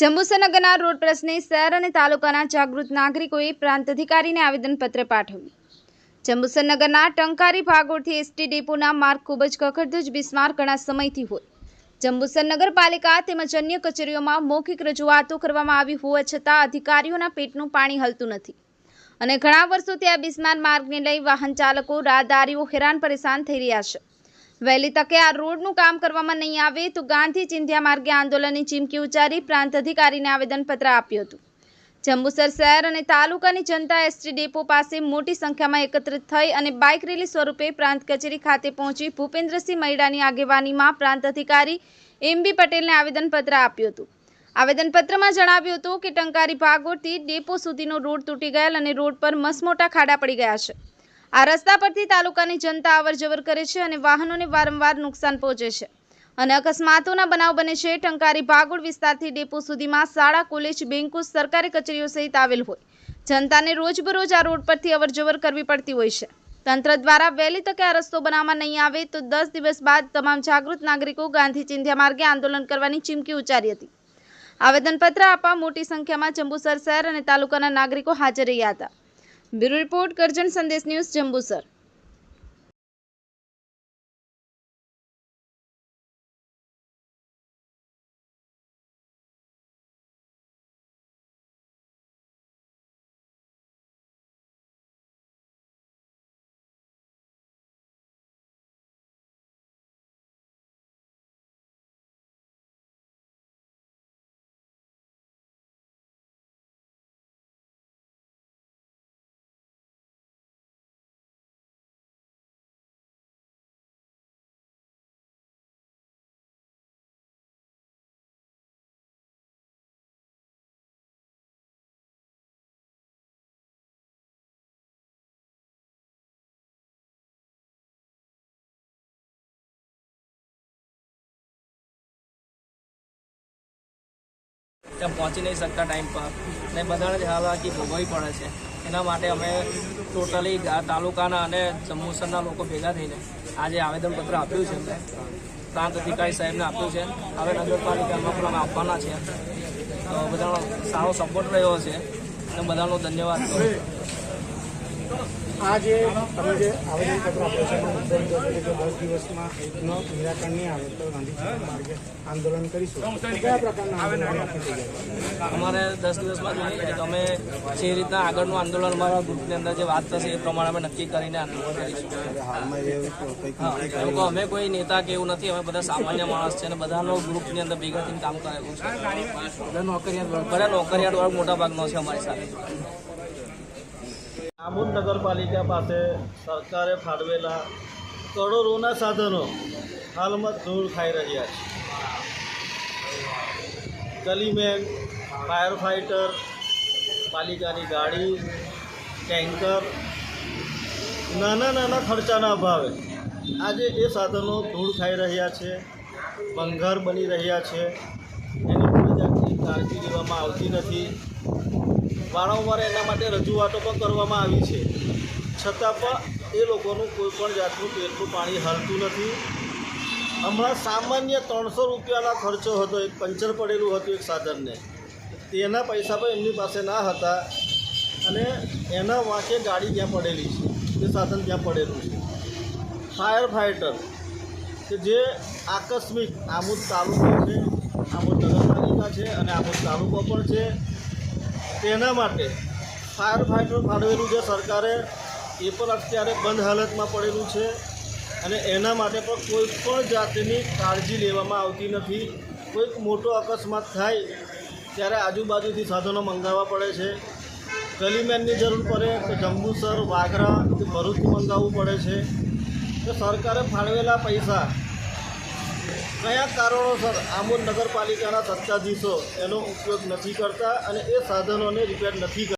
જંબુસરનગરના road પ્રશ્ને શહેર અને તાલુકાના જાગૃત નાગરિકોએ પ્રાંત અધિકારીને આવેદનપત્ર પાઠવ્યું. જંબુસરનગરના ટંકારી ભાગોળથી એસટી ડેપોના માર્ગ ખૂબ જ કખડધજ બિસ્માર ઘણા સમયથી હોય. જંબુસર નગરપાલિકા તેમજ અન્ય કચેરીઓમાં મૌખિક રજૂઆતો કરવામાં આવી હોવા છતાં અધિકારીઓના પેટનું પાણી હલતું નથી. અને ઘણા વર્ષોથી આ બિસ્માર માર્ગને લઈ વાહન ચાલકો, રાહદારીઓ હેરાન પરેશાન થઈ રહ્યા છે. વહેલી તકે આ રોડનું કામ કરવામાં નહીં આવે તો ગાંધી ચિંધ્યા માર્ગે આંદોલનની ચીમકી ઉચ્ચારી પ્રાંત અધિકારીને આવેદનપત્ર આપ્યું હતું. જંબુસર શહેર અને તાલુકાની જનતા એસટી ડેપો પાસે મોટી સંખ્યામાં એકત્રિત થઈ અને બાઇક રેલી સ્વરૂપે પ્રાંત કચેરી ખાતે પહોંચી ભૂપેન્દ્રસિંહ મૈડાની આગેવાનીમાં પ્રાંત અધિકારી એમ બી પટેલને આવેદનપત્ર આપ્યું હતું. આવેદનપત્રમાં જણાવ્યું હતું કે ટંકારી ભાગોળથી ડેપો સુધીનો રોડ તૂટી ગયેલ અને રોડ પર મસમોટા ખાડા પડી ગયા છે. આ રસ્તા પરથી તાલુકાની જનતા અવરજવર કરે છે અને વાહનોને વારંવાર નુકસાન પહોંચે છે. અને અકસ્માતોના બનાવ બને છે. ટંકારી ભાગોળ વિસ્તારથી ડેપો સુધીમાં શાળા, કોલેજ, બેન્કો, સરકારી કચેરીઓ સહિત આવેલ હોય. જનતાને રોજબરોજ આ રોડ પરથી અવરજવર કરવી પડતી હોય છે. તંત્ર દ્વારા વહેલી તકે આ રસ્તો બનાવવામાં નહીં આવે તો દસ દિવસ બાદ તમામ જાગૃત નાગરિકો ગાંધી ચિંધ્યા માર્ગે આંદોલન કરવાની ચીમકી ઉચ્ચારી હતી. આવેદનપત્ર આપવા મોટી સંખ્યામાં જંબુસર શહેર અને તાલુકાના નાગરિકો હાજર રહ્યા હતા. બ્યુરો રિપોર્ટ કરજણ સંદેશ ન્યૂઝ જંબુસર. ત્યાં પહોંચી નહીં શકતા ટાઈમ પર. ને બધાને જ હાલાકી ભોગવવી પડે છે. એના માટે અમે ટોટલી તાલુકાના અને જમ્મુસરના લોકો ભેગા થઈને આજે આવેદનપત્ર આપ્યું છે પ્રાંત અધિકારી સાહેબને આપ્યું છે. હવે નગરપાલિકામાં પણ અમે આપવાના છે તો બધાનો સારો સપોર્ટ રહ્યો છે. અને બધાનો ધન્યવાદ. આ જે તમે જે આવેદનપત્ર આપ્યો છે એમાં મુદ્દો લીધો છે કે દસ દિવસમાં નિરાકરણ નહીં આવે તો ગાંધીજી માર્ગે આંદોલન કરીશું. કયા પ્રકારના આંદોલન અમારે દસ દિવસમાં જોઈએ અમે જે રીતના આગળનું આંદોલન અમારા ગ્રુપની અંદર જે વાત થશે એ પ્રમાણે અમે નક્કી કરીને આંદોલન કરીશું. અમે કોઈ નેતા કે એવું નથી અમે બધા સામાન્ય માણસ છે અને બધાનો ગ્રુપની અંદર ભેગા થઈને કામ કરેલું છે. બધા નોકરિયાત બધા નોકરિયાત વર્ગ મોટા ભાગનો છે અમારી સાથે. આમોદ નગરપાલિકા પાસે સરકારે ફાળવેલા કરોડોના સાધનો હાલમાં ધૂળ ખાઈ રહ્યા છે. ગલીમેન ફાયર ફાઇટર પાલિકાની ગાડી, ટેન્કર, નાના નાના ખર્ચાના અભાવે આજે એ સાધનો ધૂળ ખાઈ રહ્યા છે ભંગાર બની રહ્યા છે, એની કોઈ જાતની કાળજી લેવામાં આવતી નથી. વારંવાર એના માટે રજૂઆતો પણ કરવામાં આવી છે. છતાં પણ એ લોકોનું કોઈ પણ જાતનું પેટનું પાણી હાલતું નથી. હમણાં સામાન્ય ત્રણસો રૂપિયાના ખર્ચો હતો, એક પંચર પડેલું હતું એક સાધનને. તેના પૈસા પણ એમની પાસે ના હતા અને એના વાંકે ગાડી ત્યાં પડેલી છે તે સાધન ત્યાં પડેલું છે. ફાયર ફાઇટર કે જે આકસ્મિક આમોદ તાલુકો છે, આમોદ નગરપાલિકા છે અને આમોદ તાલુકો પણ છે. તેના માટે ફાયર ફાઇટર ફાળવેલું જે સરકારે એ પણ અત્યારે બંધ હાલતમાં પડેલું છે અને એના માટે પણ કોઈ પણ જાતની કાળજી લેવામાં આવતી નથી. કોઈક મોટો અકસ્માત થાય ત્યારે આજુબાજુથી સાધનો મંગાવવા પડે છે. ગલીમેનની જરૂર પડે તો જંબુસર, વાઘરા, કે ભરૂચથી મંગાવવું પડે છે. તો સરકારે ફાળવેલા પૈસા કયા કારણોસર આમોદ નગરપાલિકાના સત્તાધીશો એનો ઉપયોગ નથી કરતા અને એ સાધનોને રિપેર નથી કરતા